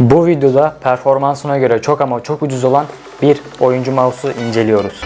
Bu videoda performansına göre çok ama çok ucuz olan bir oyuncu mouse'u inceliyoruz.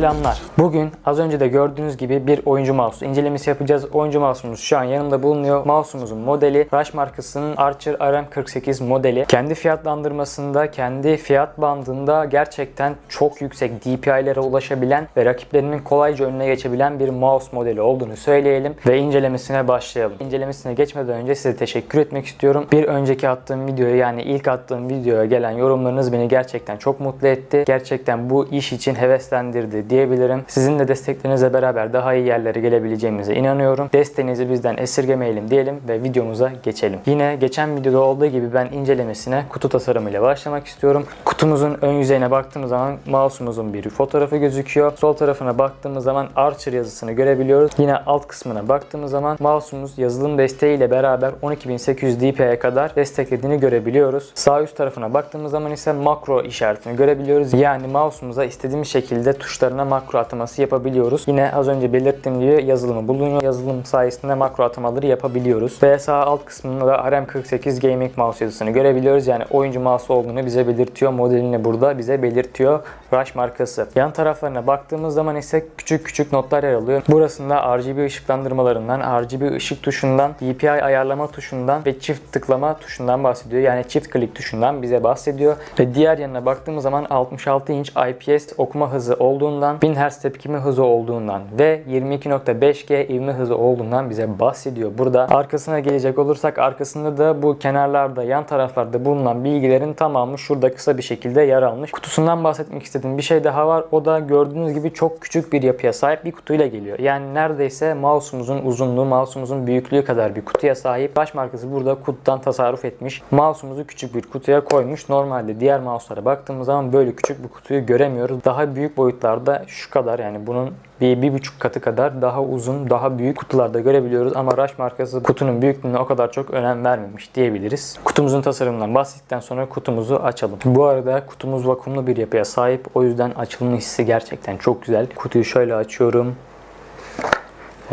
Selamlar. Bugün az önce de gördüğünüz gibi bir oyuncu mouse incelemesi yapacağız. Oyuncu mouse'umuz şu an yanımda bulunuyor. Mouse'umuzun modeli Rush markasının Archer RM48 modeli. Kendi fiyatlandırmasında, kendi fiyat bandında gerçekten çok yüksek DPI'lere ulaşabilen ve rakiplerinin kolayca önüne geçebilen bir mouse modeli olduğunu söyleyelim ve incelemesine başlayalım. İncelemesine geçmeden önce size teşekkür etmek istiyorum. Bir önceki attığım videoya yani ilk attığım videoya gelen yorumlarınız beni gerçekten çok mutlu etti. Gerçekten bu iş için heveslendirdi diyebilirim. Sizin de desteklerinizle beraber daha iyi yerlere gelebileceğimize inanıyorum. Desteğinizi bizden esirgemeyelim diyelim ve videomuza geçelim. Yine geçen videoda olduğu gibi ben incelemesine kutu tasarımıyla başlamak istiyorum. Kutumuzun ön yüzeyine baktığımız zaman mouse'umuzun bir fotoğrafı gözüküyor. Sol tarafına baktığımız zaman Archer yazısını görebiliyoruz. Yine alt kısmına baktığımız zaman mouse'umuz yazılım desteğiyle beraber 12800 dpi'ye kadar desteklediğini görebiliyoruz. Sağ üst tarafına baktığımız zaman ise makro işaretini görebiliyoruz. Yani mouse'umuza istediğimiz şekilde tuşlarına makro ataması yapabiliyoruz. Yine az önce belirttiğim gibi yazılımı bulunuyor. Yazılım sayesinde makro atamaları yapabiliyoruz. Ve sağ alt kısmında da RM48 Gaming Mouse yazısını görebiliyoruz. Yani oyuncu mouse olduğunu bize belirtiyor. Modelini burada bize belirtiyor. Rush markası. Yan taraflarına baktığımız zaman ise küçük küçük notlar yer alıyor. Burasında RGB ışıklandırmalarından, RGB ışık tuşundan, DPI ayarlama tuşundan ve çift tıklama tuşundan bahsediyor. Yani çift klik tuşundan bize bahsediyor. Ve diğer yanına baktığımız zaman 66 inç IPS okuma hızı olduğundan, 1000 Hz tepkime hızı olduğundan ve 22.5G ivme hızı olduğundan bize bahsediyor. Burada arkasına gelecek olursak arkasında da bu kenarlarda, yan taraflarda bulunan bilgilerin tamamı şurada kısa bir şekilde yer almış. Kutusundan bahsetmek istediğim bir şey daha var. O da gördüğünüz gibi çok küçük bir yapıya sahip bir kutuyla geliyor. Yani neredeyse mouse'umuzun uzunluğu, mouse'umuzun büyüklüğü kadar bir kutuya sahip. Baş markası burada kutudan tasarruf etmiş. Mouse'umuzu küçük bir kutuya koymuş. Normalde diğer mouse'lara baktığımız zaman böyle küçük bir kutuyu göremiyoruz. Daha büyük boyutlarda şu kadar yani bunun bir, bir buçuk katı kadar daha uzun, daha büyük kutularda görebiliyoruz. Ama Rush markası kutunun büyüklüğüne o kadar çok önem vermemiş diyebiliriz. Kutumuzun tasarımından bahsettikten sonra kutumuzu açalım. Bu arada kutumuz vakumlu bir yapıya sahip. O yüzden açılma hissi gerçekten çok güzel. Kutuyu şöyle açıyorum.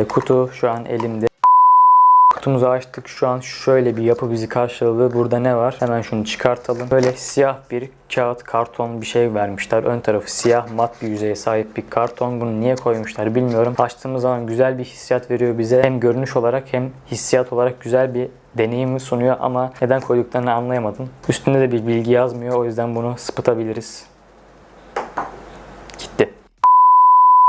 Kutu şu an elimde. Kutumuzu açtık. Şu an şöyle bir yapı bizi karşıladı. Burada ne var? Hemen şunu çıkartalım. Böyle siyah bir kağıt, karton bir şey vermişler. Ön tarafı siyah mat bir yüzeye sahip bir karton. Bunu niye koymuşlar bilmiyorum. Açtığımız zaman güzel bir hissiyat veriyor bize. Hem görünüş olarak hem hissiyat olarak güzel bir deneyimi sunuyor ama neden koyduklarını anlayamadım. Üstünde de bir bilgi yazmıyor. O yüzden bunu sıpıtabiliriz.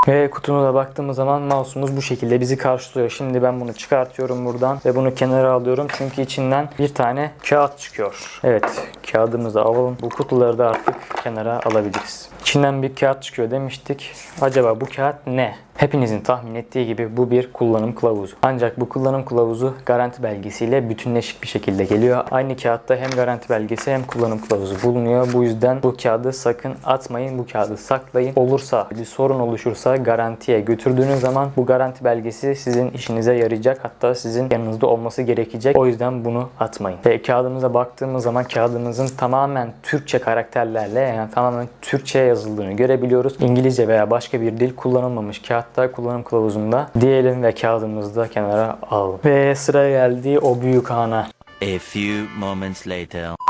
Ve kutumuza baktığımız zaman mouse'umuz bu şekilde bizi karşılıyor. Şimdi ben bunu çıkartıyorum buradan ve bunu kenara alıyorum. Çünkü içinden bir tane kağıt çıkıyor. Evet kağıdımızı alalım. Bu kutuları da artık kenara alabiliriz. İçinden bir kağıt çıkıyor demiştik. Acaba bu kağıt ne? Hepinizin tahmin ettiği gibi bu bir kullanım kılavuzu. Ancak bu kullanım kılavuzu garanti belgesiyle bütünleşik bir şekilde geliyor. Aynı kağıtta hem garanti belgesi hem kullanım kılavuzu bulunuyor. Bu yüzden bu kağıdı sakın atmayın. Bu kağıdı saklayın. Olursa bir sorun oluşursa garantiye götürdüğünüz zaman bu garanti belgesi sizin işinize yarayacak. Hatta sizin yanınızda olması gerekecek. O yüzden bunu atmayın. Ve kağıdımıza baktığımız zaman kağıdımızın tamamen Türkçe karakterlerle yani tamamen Türkçe yazıldığını görebiliyoruz. İngilizce veya başka bir dil kullanılmamış kağıtta kullanım kılavuzunda diyelim ve kağıdımızı da kenara alalım. Ve sıra geldi o büyük ana. A few moments later.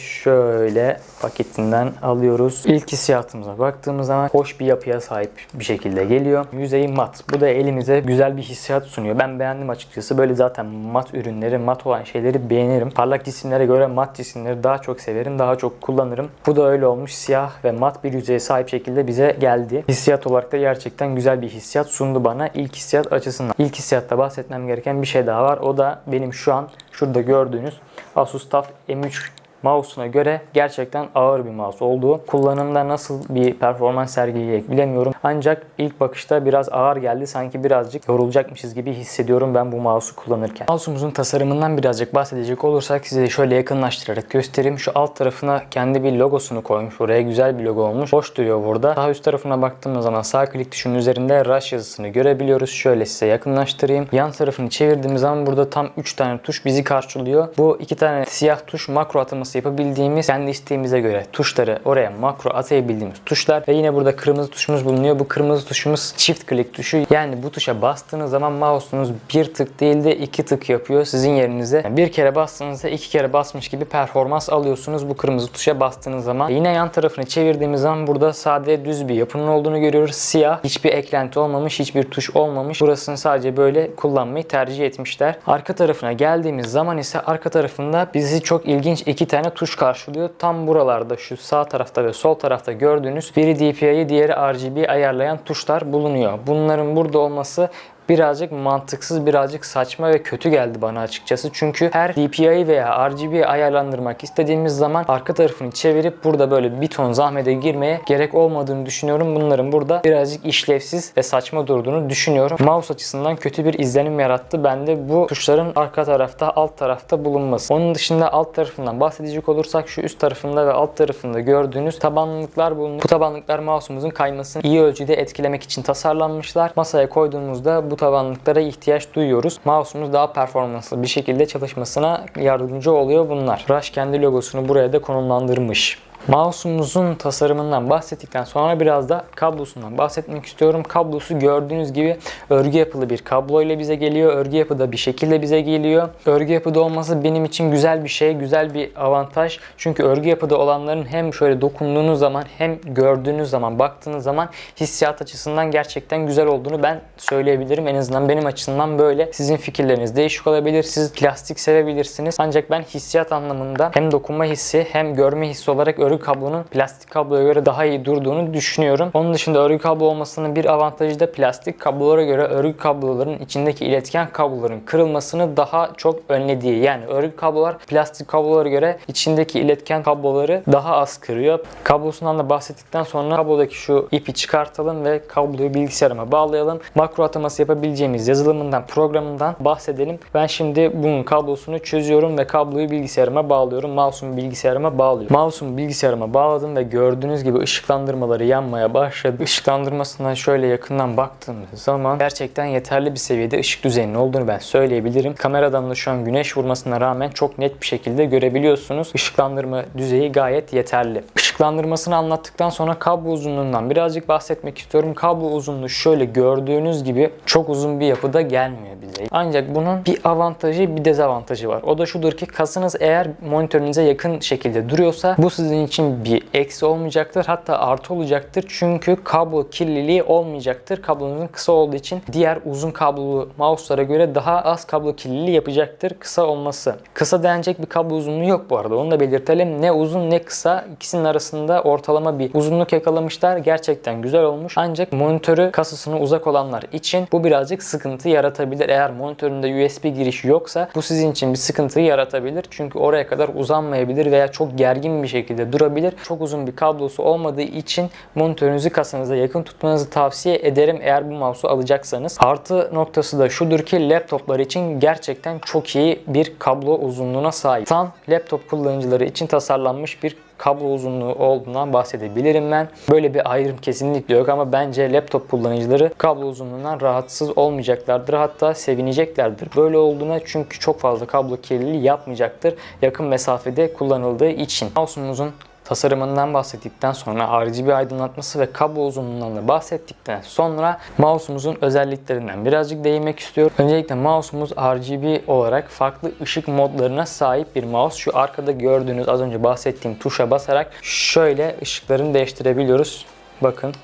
Şöyle paketinden alıyoruz. İlk hissiyatımıza baktığımız zaman hoş bir yapıya sahip bir şekilde geliyor. Yüzeyi mat. Bu da elinize güzel bir hissiyat sunuyor. Ben beğendim açıkçası. Böyle zaten mat ürünleri, mat olan şeyleri beğenirim. Parlak cisimlere göre mat cisimleri daha çok severim, daha çok kullanırım. Bu da öyle olmuş. Siyah ve mat bir yüzeye sahip şekilde bize geldi. Hissiyat olarak da gerçekten güzel bir hissiyat sundu bana. İlk hissiyat açısından. İlk hissiyatta bahsetmem gereken bir şey daha var. O da benim şu an şurada gördüğünüz Asus TUF M3 mouse'una göre gerçekten ağır bir mouse olduğu. Kullanımda nasıl bir performans sergileyecek bilemiyorum. Ancak ilk bakışta biraz ağır geldi. Sanki birazcık yorulacakmışız gibi hissediyorum ben bu mouse'u kullanırken. Mouse'umuzun tasarımından birazcık bahsedecek olursak size şöyle yakınlaştırarak göstereyim. Şu alt tarafına kendi bir logosunu koymuş. Oraya güzel bir logo olmuş. Hoş duruyor burada. Daha üst tarafına baktığımız zaman sağ klik tuşunun üzerinde Rush yazısını görebiliyoruz. Şöyle size yakınlaştırayım. Yan tarafını çevirdiğimiz zaman burada tam 3 tane tuş bizi karşılıyor. Bu iki tane siyah tuş makro ataması yapabildiğimiz kendi isteğimize göre tuşları oraya makro atayabildiğimiz tuşlar ve yine burada kırmızı tuşumuz bulunuyor. Bu kırmızı tuşumuz çift klik tuşu. Yani bu tuşa bastığınız zaman mouse'unuz bir tık değil de iki tık yapıyor sizin yerinize. Yani bir kere bastığınızda iki kere basmış gibi performans alıyorsunuz bu kırmızı tuşa bastığınız zaman. Yine yan tarafını çevirdiğimiz zaman burada sade düz bir yapının olduğunu görüyoruz. Siyah, hiçbir eklenti olmamış, hiçbir tuş olmamış. Burasını sadece böyle kullanmayı tercih etmişler. Arka tarafına geldiğimiz zaman ise arka tarafında bizi çok ilginç iki tane tuş karşılıyor. Tam buralarda şu sağ tarafta ve sol tarafta gördüğünüz biri DPI'yi diğeri RGB ayarlayan tuşlar bulunuyor. Bunların burada olması birazcık mantıksız, birazcık saçma ve kötü geldi bana açıkçası. Çünkü her DPI veya RGB ayarlandırmak istediğimiz zaman arka tarafını çevirip burada böyle bir ton zahmete girmeye gerek olmadığını düşünüyorum. Bunların burada birazcık işlevsiz ve saçma durduğunu düşünüyorum. Mouse açısından kötü bir izlenim yarattı. Bende bu tuşların arka tarafta, alt tarafta bulunması. Onun dışında alt tarafından bahsedecek olursak şu üst tarafında ve alt tarafında gördüğünüz tabanlıklar bulunuyor. Bu tabanlıklar mouse'umuzun kaymasını iyi ölçüde etkilemek için tasarlanmışlar. Masaya koyduğumuzda bu tabanlıklara ihtiyaç duyuyoruz. Mouse'umuz daha performanslı bir şekilde çalışmasına yardımcı oluyor bunlar. Rush kendi logosunu buraya da konumlandırmış. Mouse'umuzun tasarımından bahsettikten sonra biraz da kablosundan bahsetmek istiyorum. Kablosu gördüğünüz gibi örgü yapılı bir kablo ile bize geliyor. Örgü yapıda bir şekilde bize geliyor. Örgü yapıda olması benim için güzel bir şey, güzel bir avantaj. Çünkü örgü yapıda olanların hem şöyle dokunduğunuz zaman hem gördüğünüz zaman, baktığınız zaman hissiyat açısından gerçekten güzel olduğunu ben söyleyebilirim. En azından benim açımdan böyle. Sizin fikirleriniz değişik olabilir. Siz plastik sevebilirsiniz. Ancak ben hissiyat anlamında hem dokunma hissi hem görme hissi olarak örgü kablonun plastik kabloya göre daha iyi durduğunu düşünüyorum. Onun dışında örgü kablo olmasının bir avantajı da plastik kablolara göre örgü kabloların içindeki iletken kabloların kırılmasını daha çok önlediği. Yani örgü kablolar plastik kablolara göre içindeki iletken kabloları daha az kırıyor. Kablosundan da bahsettikten sonra kablodaki şu ipi çıkartalım ve kabloyu bilgisayarıma bağlayalım. Makro ataması yapabileceğimiz yazılımından, programından bahsedelim. Ben şimdi bunun kablosunu çözüyorum ve kabloyu bilgisayarıma bağlıyorum. Mouse'umu bilgisayarıma bağlıyorum. Mouse'umu bilgisayarıma bağladım ve gördüğünüz gibi ışıklandırmaları yanmaya başladı. Işıklandırmasından şöyle yakından baktığımız zaman gerçekten yeterli bir seviyede ışık düzeyinin olduğunu ben söyleyebilirim. Kameradan da şu an güneş vurmasına rağmen çok net bir şekilde görebiliyorsunuz. Işıklandırma düzeyi gayet yeterli. Işıklandırmasını anlattıktan sonra kablo uzunluğundan birazcık bahsetmek istiyorum. Kablo uzunluğu şöyle gördüğünüz gibi çok uzun bir yapıda gelmiyor bize. Ancak bunun bir avantajı bir dezavantajı var. O da şudur ki kasınız eğer monitörünüze yakın şekilde duruyorsa bu sizin için bir eksi olmayacaktır. Hatta artı olacaktır. Çünkü kablo kirliliği olmayacaktır. Kablonuzun kısa olduğu için diğer uzun kablolu mouse'lara göre daha az kablo kirliliği yapacaktır kısa olması. Kısa denecek bir kablo uzunluğu yok bu arada. Onu da belirtelim. Ne uzun ne kısa ikisinin arasında ortalama bir uzunluk yakalamışlar. Gerçekten güzel olmuş. Ancak monitörü kasasına uzak olanlar için bu birazcık sıkıntı yaratabilir. Eğer monitöründe USB girişi yoksa bu sizin için bir sıkıntı yaratabilir. Çünkü oraya kadar uzanmayabilir veya çok gergin bir şekilde durabilir. Çok uzun bir kablosu olmadığı için monitörünüzü kasanıza yakın tutmanızı tavsiye ederim eğer bu mouse'u alacaksanız. Artı noktası da şudur ki laptoplar için gerçekten çok iyi bir kablo uzunluğuna sahip. Tam laptop kullanıcıları için tasarlanmış bir kablo uzunluğu olduğundan bahsedebilirim ben. Böyle bir ayrım kesinlikle yok ama bence laptop kullanıcıları kablo uzunluğundan rahatsız olmayacaklardır. Hatta sevineceklerdir. Böyle olduğuna çünkü çok fazla kablo kirliliği yapmayacaktır. Yakın mesafede kullanıldığı için. Mouse'umuzun tasarımından bahsettikten sonra RGB aydınlatması ve kablo uzunluğundan da bahsettikten sonra mouse'umuzun özelliklerinden birazcık değinmek istiyorum. Öncelikle mouse'umuz RGB olarak farklı ışık modlarına sahip bir mouse. Şu arkada gördüğünüz az önce bahsettiğim tuşa basarak şöyle ışıklarını değiştirebiliyoruz. Bakın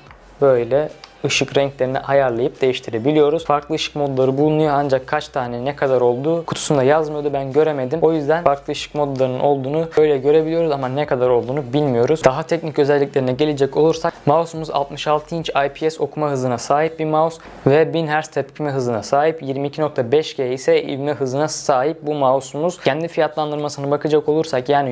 böyle ışık renklerini ayarlayıp değiştirebiliyoruz. Farklı ışık modları bulunuyor ancak kaç tane ne kadar olduğu kutusunda yazmıyordu ben göremedim. O yüzden farklı ışık modlarının olduğunu öyle görebiliyoruz ama ne kadar olduğunu bilmiyoruz. Daha teknik özelliklerine gelecek olursak mouse'umuz 66 inç IPS okuma hızına sahip bir mouse ve 1000 Hz tepkime hızına sahip. 22.5G ise ivme hızına sahip bu mouse'umuz. Kendi fiyatlandırmasına bakacak olursak yani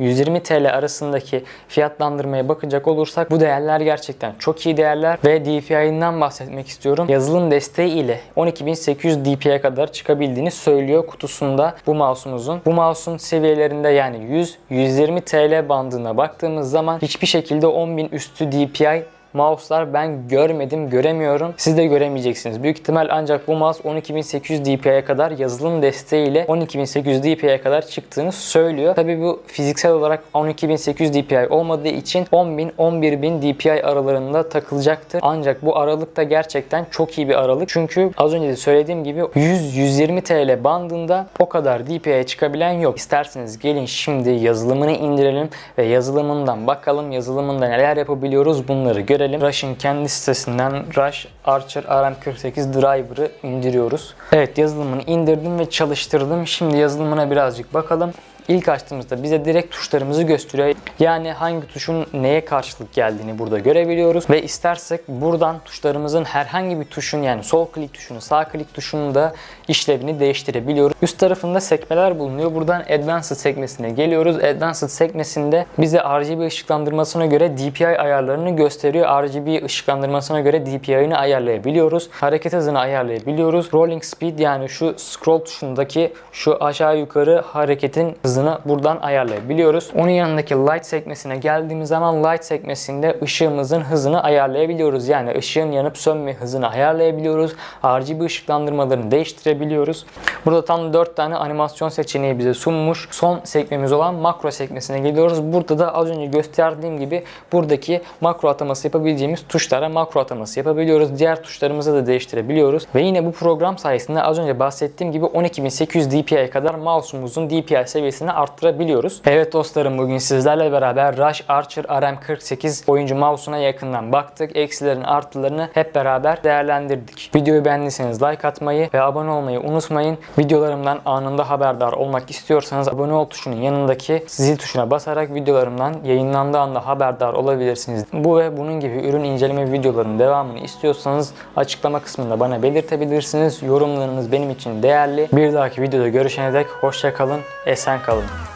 100-120 TL arasındaki fiyatlandırmaya bakacak olursak bu değerler gerçekten çok iyi değerler ve DPI'nden bahsetmek istiyorum. Yazılım desteği ile 12800 DPI'ye kadar çıkabildiğini söylüyor kutusunda bu mouse'umuzun. Bu mouse'un seviyelerinde yani 100-120 TL bandına baktığımız zaman hiçbir şekilde 10.000 üstü DPI mouse'lar ben görmedim, göremiyorum. Siz de göremeyeceksiniz. Büyük ihtimal ancak bu mouse 12800 DPI'ye kadar yazılım desteğiyle 12800 DPI'ye kadar çıktığını söylüyor. Tabii bu fiziksel olarak 12800 DPI olmadığı için 10.000 11000 DPI aralarında takılacaktır. Ancak bu aralık da gerçekten çok iyi bir aralık. Çünkü az önce de söylediğim gibi 100-120 TL bandında o kadar DPI'ye çıkabilen yok. İsterseniz gelin şimdi yazılımını indirelim ve yazılımından bakalım. Yazılımında neler yapabiliyoruz bunları görelim. Rush'ın kendi sitesinden Rush Archer RM48 Driver'ı indiriyoruz. Evet yazılımını indirdim ve çalıştırdım. Şimdi yazılımına birazcık bakalım. İlk açtığımızda bize direkt tuşlarımızı gösteriyor. Yani hangi tuşun neye karşılık geldiğini burada görebiliyoruz. Ve istersek buradan tuşlarımızın herhangi bir tuşun yani sol klik tuşunu, sağ klik tuşunun da işlevini değiştirebiliyoruz. Üst tarafında sekmeler bulunuyor. Buradan Advanced sekmesine geliyoruz. Advanced sekmesinde bize RGB ışıklandırmasına göre DPI ayarlarını gösteriyor. RGB ışıklandırmasına göre DPI'ni ayarlayabiliyoruz. Hareket hızını ayarlayabiliyoruz. Rolling speed yani şu scroll tuşundaki şu aşağı yukarı hareketin hızını buradan ayarlayabiliyoruz. Onun yanındaki light sekmesine geldiğimiz zaman light sekmesinde ışığımızın hızını ayarlayabiliyoruz. Yani ışığın yanıp sönme hızını ayarlayabiliyoruz. RGB ışıklandırmalarını değiştirebiliyoruz. Burada tam 4 tane animasyon seçeneği bize sunmuş. Son sekmemiz olan makro sekmesine geliyoruz. Burada da az önce gösterdiğim gibi buradaki makro ataması yapabileceğimiz tuşlara makro ataması yapabiliyoruz. Diğer tuşlarımızı da değiştirebiliyoruz. Ve yine bu program sayesinde az önce bahsettiğim gibi 12800 DPI'ye kadar mouse'umuzun DPI seviyesini arttırabiliyoruz. Evet dostlarım bugün sizlerle beraber Rush Archer RM48 oyuncu mouse'una yakından baktık. Eksilerin artılarını hep beraber değerlendirdik. Videoyu beğendiyseniz like atmayı ve abone olmayı unutmayın. Videolarımdan anında haberdar olmak istiyorsanız abone ol tuşunun yanındaki zil tuşuna basarak videolarımdan yayınlandığı anda haberdar olabilirsiniz. Bu ve bunun gibi ürün inceleme videolarının devamını istiyorsanız açıklama kısmında bana belirtebilirsiniz. Yorumlarınız benim için değerli. Bir dahaki videoda görüşene dek hoşça kalın, esen kalın. Bakalım.